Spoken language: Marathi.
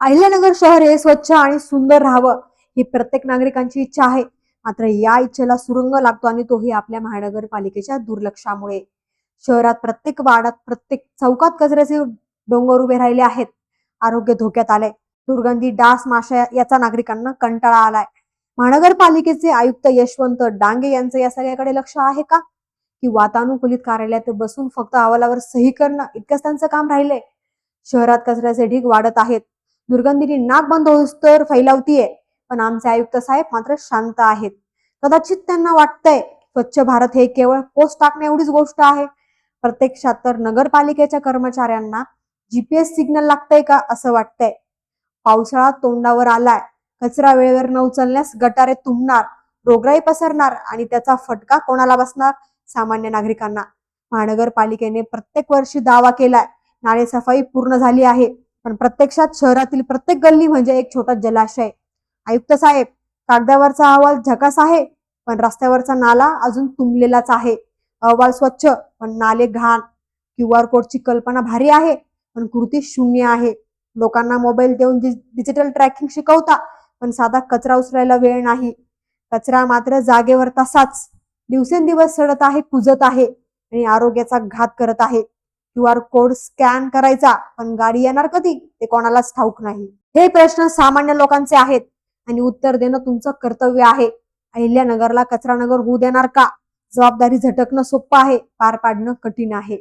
अहिल्यानगर शहर हे स्वच्छ आणि सुंदर राहावं ही प्रत्येक नागरिकांची इच्छा आहे. मात्र या इच्छेला सुरुंग लागतो आणि तोही आपल्या महानगरपालिकेच्या दुर्लक्षामुळे. शहरात प्रत्येक वाड्यात प्रत्येक चौकात कचऱ्याचे डोंगर उभे राहिले आहेत. आरोग्य धोक्यात आलंय. दुर्गंधी डास माशा याचा नागरिकांना कंटाळा आलाय. महानगरपालिकेचे आयुक्त यशवंत डांगे यांचं या सगळ्याकडे लक्ष आहे का? की वातानुकूलित कार्यालयात बसून फक्त अहवालावर सही करणं इतकंच त्यांचं काम राहिले शहरात कचऱ्याचे ढीग वाढत आहेत. दुर्गंधीने नाक बंद होईस तर फैलावतीये. पण आमचे आयुक्त साहेब मात्र शांत आहेत. कदाचित त्यांना वाटतंय स्वच्छ भारत हे केवळ पोस्ट टाकणे एवढीच गोष्ट आहे. प्रत्यक्षात तर नगरपालिकेच्या कर्मचाऱ्यांना जीपीएस सिग्नल लागतंय का असं वाटतंय. पावसाळा तोंडावर आलाय. कचरा वेळेवर न उचलण्यास गटारे तुंबणार रोगराई पसरणार आणि त्याचा फटका कोणाला बसणार? सामान्य नागरिकांना. महानगरपालिकेने प्रत्येक वर्षी दावा केलाय. नाले सफाई पूर्ण झाली आहे. पण प्रत्यक्षात शहरातील प्रत्येक गल्ली म्हणजे एक छोटा जलाशय. आयुक्त साहेब कागदावरचा अहवाल झकास आहे पण रस्त्यावरचा नाला अजून तुंबलेलाच आहे. अहवाल स्वच्छ पण नाले घाण. क्यू आर कोडची कल्पना भारी आहे पण कृती शून्य आहे. लोकांना मोबाईल देऊन डिजिटल ट्रॅकिंग शिकवता पण साधा कचरा उचलायला वेळ नाही. कचरा मात्र जागेवर तसाच. दिवसेंदिवस सडत आहे कुजत आहे आणि आरोग्याचा घात करत आहे. क्यू आर कोड स्कॅन करायचा पण गाडी येणार कधी? ते कोणालाच ठाऊक नाही. हे प्रश्न सामान्य लोकांचे आहेत आणि उत्तर देणं तुमचं कर्तव्य आहे. अहिल्यानगरला कचरा नगर होऊ देणार का? जबाबदारी झटकणं सोपं आहे पार पाडणं कठीण आहे.